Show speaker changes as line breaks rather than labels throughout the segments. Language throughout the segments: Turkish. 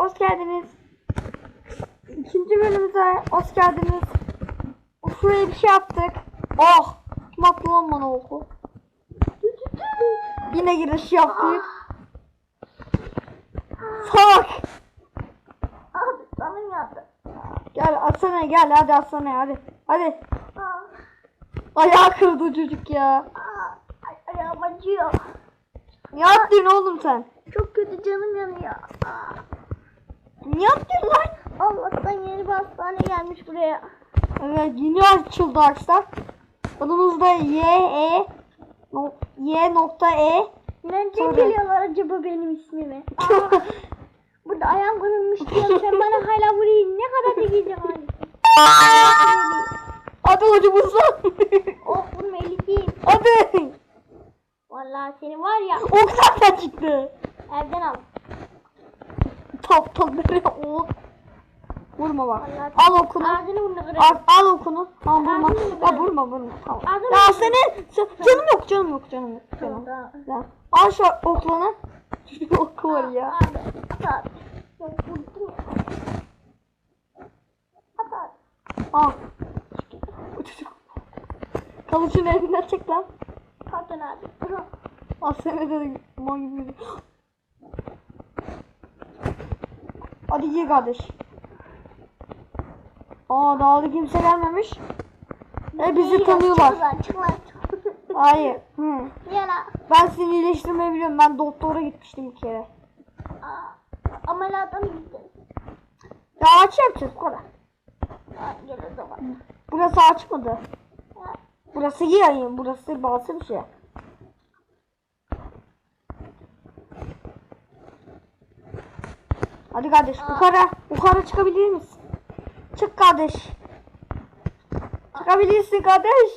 hoş geldiniz. İkinci bölümümüze hoş geldiniz. Şuraya bir şey yaptık. Oh! Kim attı lan bana oku? Yine giriş yaptık. Salak!
Abi canım yandı.
Gel atsana gel hadi atsana hadi. Hadi. Ayağı kırdı çocuk ya.
ay- ayağım acıyor.
Ne yaptın oğlum sen?
Çok kötü canım yanıyor.
Ne yaptın lan?
Allah'tan yeni bir hastane gelmiş buraya.
Evet yeni açıldı arkadaşlar. Adımız da Y E no- Y nokta E.
Nereden
Sonra-
geliyorlar acaba benim ismimi? Burada ayağım kırılmış diyorum sen bana hala burayı ne kadar da gideceğim abi.
Hadi hocamızdan.
Oh vurma Elif'im.
Hadi.
Vallahi seni var ya
Ok nereden çıktı?
evden al.
Nereye ok? Vurma bak. Al okunu.
Ağzını burnunu kırarım.
Al, al okunu. Tamam vurma. Ya vurma vurma. Tamam.
Ağzını
Ya senin sen- canım yok canım yok canım yok. Canım. Ya. Al şu oklunu. Oku var ya. Al. Bu çocuk. Kalıcın elinden çek lan.
Pardon abi.
Al seni de mal gibi Hadi gir kardeş. Aa daha da kimse gelmemiş. E bizi tanıyorlar. Hayır. Hı. Ben seni iyileştirmeyi biliyorum. Ben doktora gitmiştim bir kere.
Mı gittin?
Ya aç yapacağız bu kadar. Burası açmadı. Burası yayın. Burası bazı bir şey. Hadi kardeş yukarı. Yukarı çıkabilir misin? Çık kardeş. Çıkabilirsin kardeş.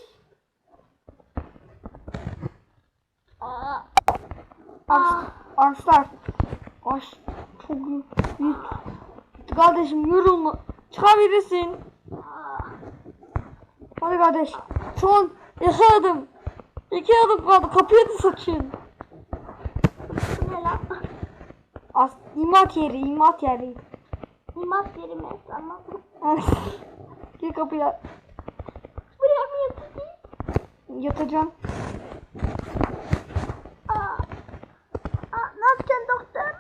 Aa,
Ars, arslar. Aş çok büyük. Kardeşim yorulma. Çıkabilirsin.
aa.
Hadi kardeş. Son iki adım. İki adım kaldı. Kapıyı da saçın.
Bu ne lan?
As imat yeri, imat yeri.
İmat yeri mi? Tamam.
Gir kapıya.
Buraya mı yatırdın?
Yatacağım.
Aa. Aa, ne yapacaksın doktor?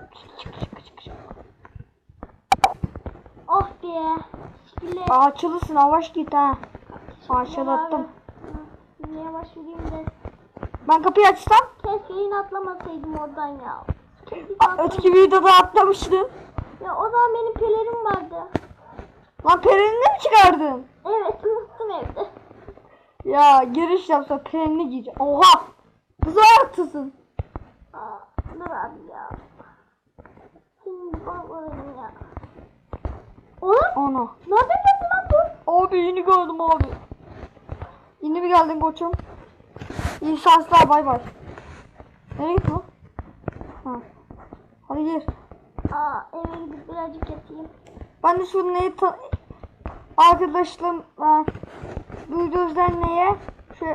Oh be.
Aa, açılısın. Yavaş git ha. Parçalattım.
Yavaş yürüyeyim de.
Ben kapıyı açsam.
Keşke yine atlamasaydım oradan ya.
Öteki videoda atlamıştım.
Ya o zaman benim pelerim vardı.
Lan perenini mi çıkardın?
Evet unuttum evde.
Ya giriş yapsa perenini giyeceğim. Oha! Kız ayaktısın.
Aa, dur abi ya. Senin babanın ya. Oğlum
Ana.
nereden geldi lan bu?
Abi yeni gördüm abi. Yeni mi geldin koçum? İyi şanslar bay bay. Nereye gitti o? Ha. Hadi gir.
Aa eve gidip birazcık yatayım.
Ben de şu neyi ta- arkadaşlarım e, duyduğunuz neye şu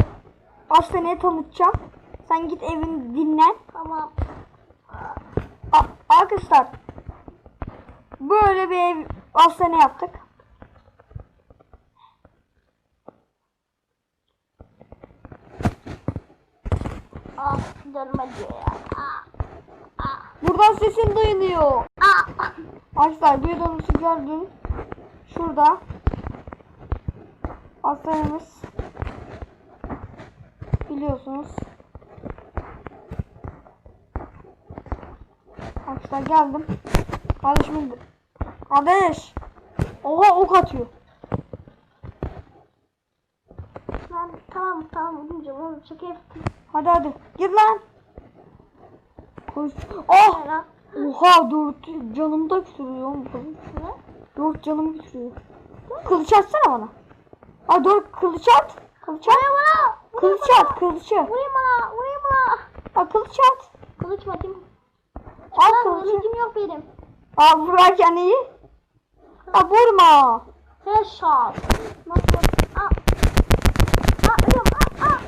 hastaneye tanıtacağım. Sen git evini dinlen.
Tamam.
A- arkadaşlar böyle bir ev hastane yaptık.
Canım acıyor ya. Aa.
Buradan sesin duyuluyor. Arkadaşlar bir odamızı gördün. Şurada. Hastanemiz. Biliyorsunuz. Arkadaşlar geldim. Kardeşim Kardeş. Oha ok atıyor.
Lan tamam tamam oğlum şaka yaptım.
Hadi hadi. Gir lan. Koş.
Lan?
Oha dört canımı da.
Ne?
Dört canımı götürüyor. Kılıç atsana bana. Aa dur kılıç at. Kılıç at.
Vurayım bana.
Kılıç at kılıç at.
Vurayım bana. Vurayım bana.
Aa kılıç at.
Kılıç mı atayım?
Al
Lan
kılıcı.
kılıcım yok benim.
Aa vurarken iyi. Aa vurma.
Headshot. Nasıl? Aa. Aa ölüyorum. Aa. Aa.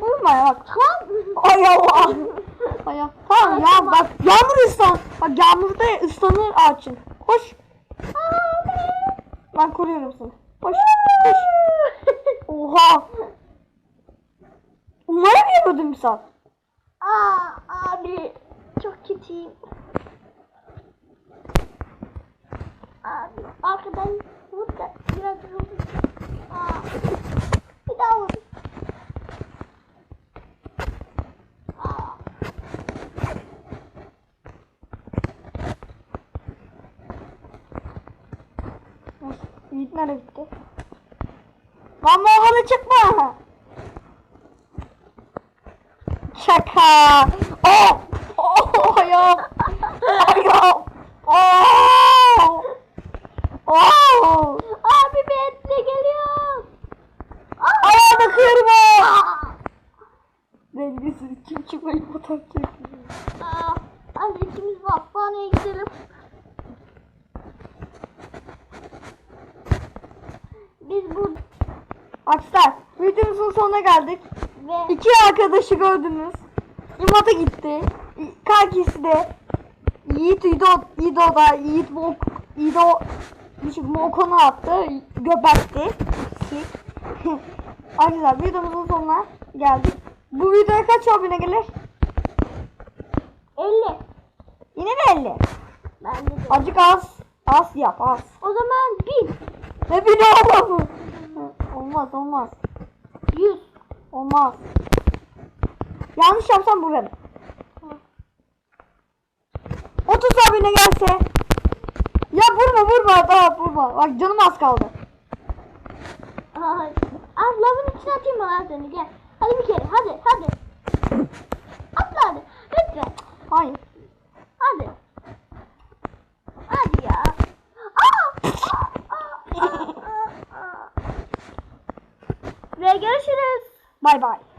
Vurma ya bak.
Tamam.
Ay Allah. Ay ya. Tamam bak yağmur ıslan. Bak yağmurda ıslanır ağaçın. Koş. Ben koruyorum seni. Koş. Koş. Oha. Umarım yapıyordum saat.
Aa abi çok kötüyüm. Abi arkadan vur da biraz vur. Aa, bir daha vur. Aa,
Yiğit nereye gitti? Lan Moğol'a çıkma. Şaka. Oh. Oh ayağım. Ayağım. Oh. Oh.
Abi ben de geliyorum. Aa,
Ayağa bakıyorum oh. Dengesiz kim çıkmayı fotoğraf çekiyor.
Aa, hadi ikimiz hastaneye gidelim. Burada
Arkadaşlar videomuzun sonuna geldik.
ve
İki arkadaşı gördünüz. İmata gitti. Kankisi de Yiğit İdo, İdo'da Yiğit Mok, İdo bir şey Mokon'u attı. Göbekti. Arkadaşlar videomuzun sonuna geldik. Bu videoya kaç abone gelir?
50.
Yine mi 50?
Ben de.
Azıcık az. Az yap az.
O zaman 1000,
Ne bir de olmaz. Olmaz olmaz.
100.
Olmaz. Yanlış yapsam vurarım. 30 abone gelse. Ya vurma vurma daha vurma. Bak canım az kaldı.
Ay, lavın içine atayım mı lan seni gel. Hadi bir kere hadi hadi. Atla hadi. Lütfen.
Hayır.
Hadi. Hadi ya. Aa! Aa! Aa! Aa!